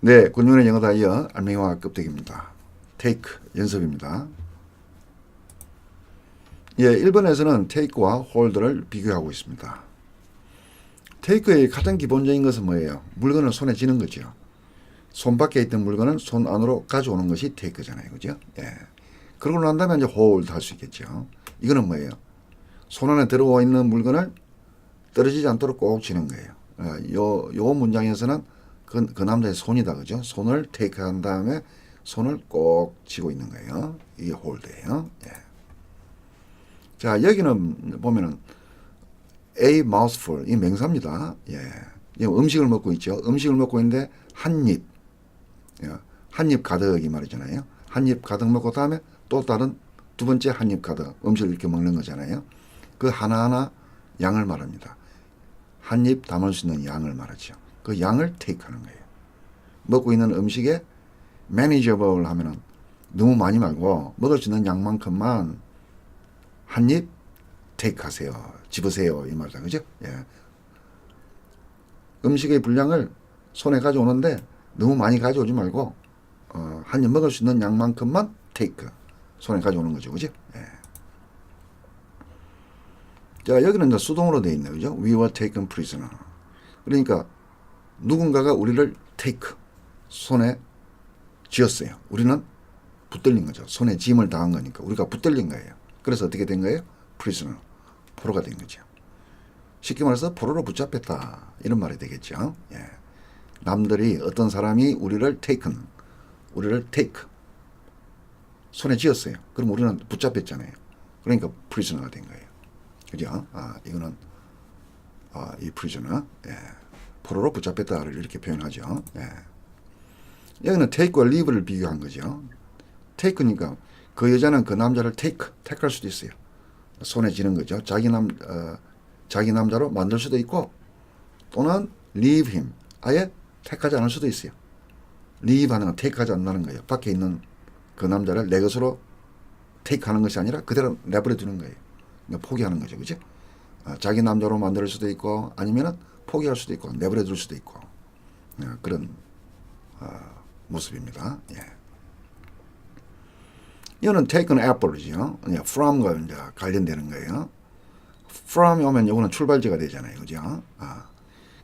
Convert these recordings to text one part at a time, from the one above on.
네, 군용의 영어 다이어 알맹이와 껍데기입니다. 테이크 연습입니다. 예, 1번에서는 테이크와 홀드를 비교하고 있습니다. 테이크의 가장 기본적인 것은 뭐예요? 물건을 손에 쥐는 거죠. 손 밖에 있던 물건을 손 안으로 가져오는 것이 테이크잖아요. 그죠? 예. 그러고 난 다음에 이제 홀드 할 수 있겠죠. 이거는 뭐예요? 손 안에 들어와 있는 물건을 떨어지지 않도록 꼭 쥐는 거예요. 어, 요, 요 문장에서는 그, 그 남자의 손이다. 그죠? 손을 테이크 한 다음에 손을 꼭 쥐고 있는 거예요. 이게 홀드예요. 예. 자, 여기는 보면은 A mouthful 이 명사입니다. 예. 음식을 먹고 있죠. 음식을 먹고 있는데 한 입. 예. 한입 가득 이 말이잖아요. 한 입 가득 먹고 다음에 또 다른 두 번째 한 입 가득 음식을 이렇게 먹는 거잖아요. 그 하나하나 양을 말합니다. 한 입 담을 수 있는 양을 말하죠. 그 양을 테이크하는 거예요. 먹고 있는 음식에 manageable 하면은 너무 많이 말고 먹을 수 있는 양만큼만 한 입 테이크하세요. 집으세요. 이 말이다. 그죠? 예. 음식의 분량을 손에 가져오는데 너무 많이 가져오지 말고 어, 한 입 먹을 수 있는 양만큼만 테이크 손에 가져오는 거죠. 그죠? 예. 자, 여기는 이제 수동으로 돼 있네요. 그죠? We were taken prisoner. 그러니까 누군가가 우리를 take 손에 쥐었어요. 우리는 붙들린 거죠. 손에 짐을 당한 거니까 우리가 붙들린 거예요. 그래서 어떻게 된 거예요? prisoner. 포로가 된 거죠. 쉽게 말해서 포로로 붙잡혔다. 이런 말이 되겠죠. 예. 남들이 어떤 사람이 우리를 taken, 우리를 take 손에 쥐었어요. 그럼 우리는 붙잡혔잖아요. 그러니까 prisoner가 된 거예요. 그죠? 아, 이거는 아, 이 prisoner, 예. 포로로 붙잡혔다를 이렇게 표현하죠. 예. 여기는 take와 leave를 비교한 거죠. take니까 그 여자는 그 남자를 take, 택할 수도 있어요. 손에 쥐는 거죠. 자기 남, 어, 자기 남자로 만들 수도 있고 또는 leave him, 아예 택하지 않을 수도 있어요. leave 하는 건 take하지 않는다는 거예요. 밖에 있는 그 남자를 내 것으로 take하는 것이 아니라 그대로 내버려 두는 거예요. 포기하는 거죠. 그죠? 어, 자기 남자로 만들 수도 있고 아니면은 포기할 수도 있고 내버려 둘 수도 있고 어, 그런 어, 모습입니다. 예. 이거는 take an apple이죠. 예, from과 이제 관련되는 거예요. from이 오면 이거는 출발지가 되잖아요. 그죠? 아.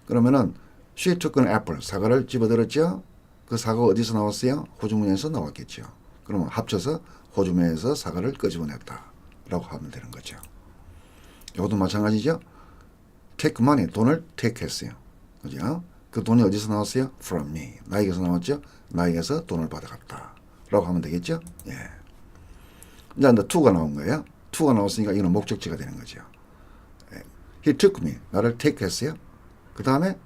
그러면은 she took an apple. 사과를 집어들었죠. 그 사과가 어디서 나왔어요? 호주문에서 나왔겠죠. 그러면 합쳐서 호주문에서 사과를 끄집어냈다. 라고 하면 되는 거죠. 이것도 마찬가지죠. Take money. 돈을 take 했어요. 그죠? 그 돈이 어디서 나왔어요? from me. 나에게서 나왔죠? 나에게서 돈을 받아갔다. 라고 하면 되겠죠? 예. 이제 이제 to가 나온 거예요. to가 나왔으니까 이거는 목적지가 되는 거죠. 예. He took me. 나를 take 했어요. 그 다음에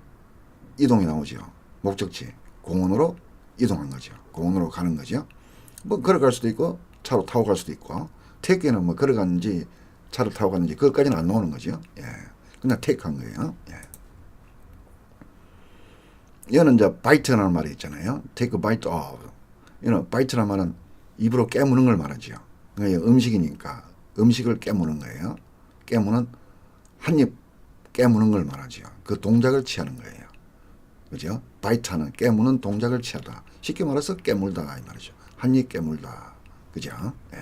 이동이 나오죠. 목적지. 공원으로 이동한 거죠. 공원으로 가는 거죠. 뭐 걸어갈 수도 있고 차로 타고 갈 수도 있고 take에는 뭐 걸어갔는지 차를 타고 갔는지 그것까지는 안 나오는 거죠. 예. 그냥 take 한 거예요. 예. 이거는 이제 bite라는 말이 있잖아요. take a bite of. 이거는 bite라는 말은 입으로 깨무는 걸 말하죠. 그러니까 음식이니까 음식을 깨무는 거예요. 깨무는 한 입 깨무는 걸 말하죠. 그 동작을 취하는 거예요. 그죠? 바이트하는 깨무는 동작을 취하다. 쉽게 말해서 깨물다 이 말이죠. 한 입 깨물다. 그죠? 예.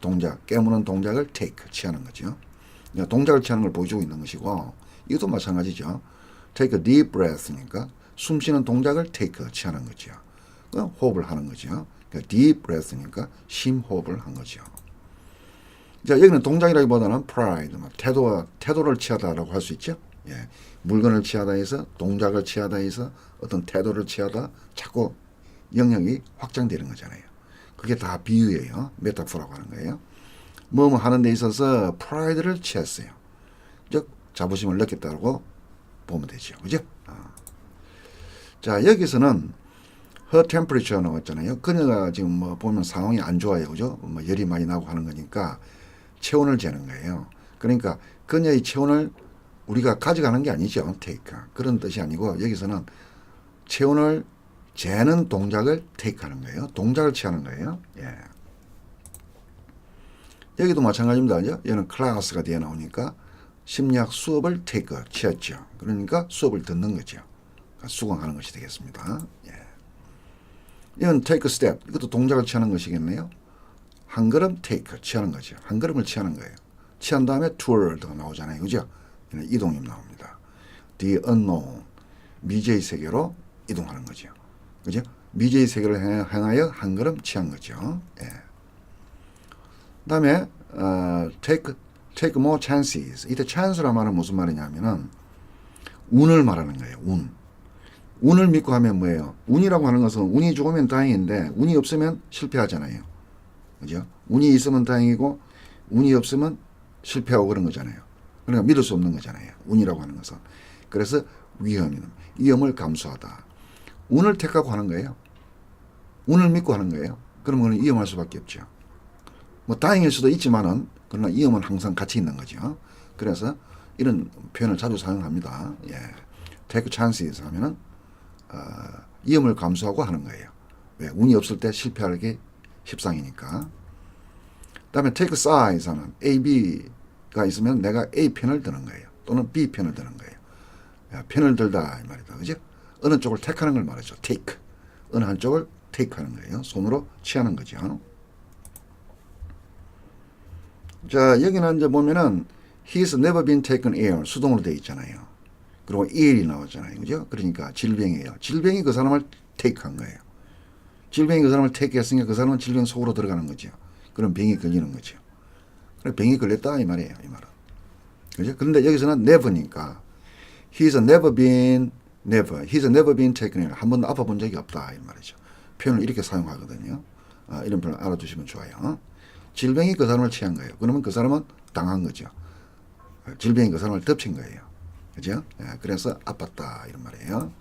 동작 깨무는 동작을 take 취하는 거죠. 동작을 취하는 걸 보여주고 있는 것이고 이것도 마찬가지죠. take a deep breath니까 숨 쉬는 동작을 take 취하는 거죠. 그 호흡을 하는 거죠. 그러니까 deep breath니까 심호흡을 한 거죠. 자, 여기는 동작이라기보다는 pride, 뭐 태도와 태도를 취하다라고 할 수 있죠. 예. 물건을 취하다 해서 동작을 취하다 해서 어떤 태도를 취하다 자꾸 영역이 확장되는 거잖아요. 그게 다 비유예요. 메타포라고 하는 거예요. 뭐뭐 하는 데 있어서 프라이드를 취했어요. 즉 자부심을 느꼈다고 보면 되죠. 그죠? 아. 자, 여기서는 her temperature 나왔잖아요. 그녀가 지금 뭐 보면 상황이 안 좋아요. 그죠? 뭐 열이 많이 나고 하는 거니까 체온을 재는 거예요. 그러니까 그녀의 체온을 우리가 가져가는 게 아니죠. take. 그런 뜻이 아니고 여기서는 체온을 재는 동작을 take 하는 거예요. 동작을 취하는 거예요. 예. 여기도 마찬가지입니다. 그죠? 얘는 클래스가 뒤에 나오니까 심리학 수업을 take 취했죠. 그러니까 수업을 듣는 거죠. 수강하는 것이 되겠습니다. 예. 이건 take step. 이것도 동작을 취하는 것이겠네요. 한 걸음 take 취하는 거죠. 한 걸음을 취하는 거예요. 취한 다음에 toward가 나오잖아요. 그죠? 이는 이동이 나옵니다. the unknown 미제의 세계로 이동하는 거죠. 그죠? 미제의 세계를 행- 행하여 한 걸음 취한 거죠. 예. 그다음에 어, take take more chances. 이때 chance란 말은 무슨 말이냐면은 운을 말하는 거예요. 운. 운을 믿고 하면 뭐예요? 운이라고 하는 것은 운이 좋으면 다행인데 운이 없으면 실패하잖아요. 그죠? 운이 있으면 다행이고 운이 없으면 실패하고 그런 거잖아요. 그러니까 믿을 수 없는 거잖아요. 운이라고 하는 것은. 그래서 위험, 위험을 감수하다. 운을 택하고 하는 거예요. 운을 믿고 하는 거예요. 그러면 위험할 수밖에 없죠. 뭐 다행일 수도 있지만은 그러나 위험은 항상 같이 있는 거죠. 그래서 이런 표현을 자주 사용합니다. 예. take chances 하면은 어, 위험을 감수하고 하는 거예요. 왜? 운이 없을 때 실패하기 십상이니까. 그다음에 take sides 하면 A, B가 있으면 내가 A 편을 드는 거예요. 또는 B 편을 드는 거예요. 야, 편을 들다 이 말이다. 그죠? 어느 쪽을 택하는 걸 말하죠. take. 어느 한쪽을 take 하는 거예요. 손으로 취하는 거죠. 자, 여기는 이제 보면은 he's never been taken ill 수동으로 되어 있잖아요. 그리고 ill이 나오잖아요. 그죠? 그러니까 질병이에요. 질병이 그 사람을 take 한 거예요. 질병이 그 사람을 take 했으니까 그 사람은 질병 속으로 들어가는 거죠. 그럼 병이 걸리는 거죠. 그래 병이 걸렸다 이 말이에요. 이 말은. 그죠? 그런데 여기서는 never니까 he's never been never he's never been taken ill 한 번도 아파 본 적이 없다 이 말이죠. 표현을 이렇게 사용하거든요. 아, 이런 표현을 알아두시면 좋아요. 질병이 그 사람을 취한 거예요. 그러면 그 사람은 당한 거죠. 질병이 그 사람을 덮친 거예요. 그죠? 예, 그래서 아팠다 이런 말이에요.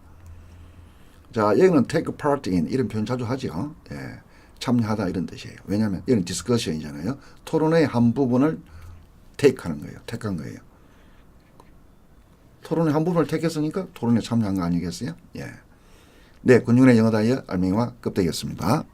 자, 여기는 take part in 이런 표현 자주 하죠. 예, 참여하다 이런 뜻이에요. 왜냐하면 이런 디스커션이잖아요. 토론의 한 부분을 테이크하는 거예요. 택한 거예요. 토론의 한 부분을 택했으니까 토론에 참여한 거 아니겠어요? 예. 네, 군중의 영어 다이어 알맹이와 껍데기였습니다.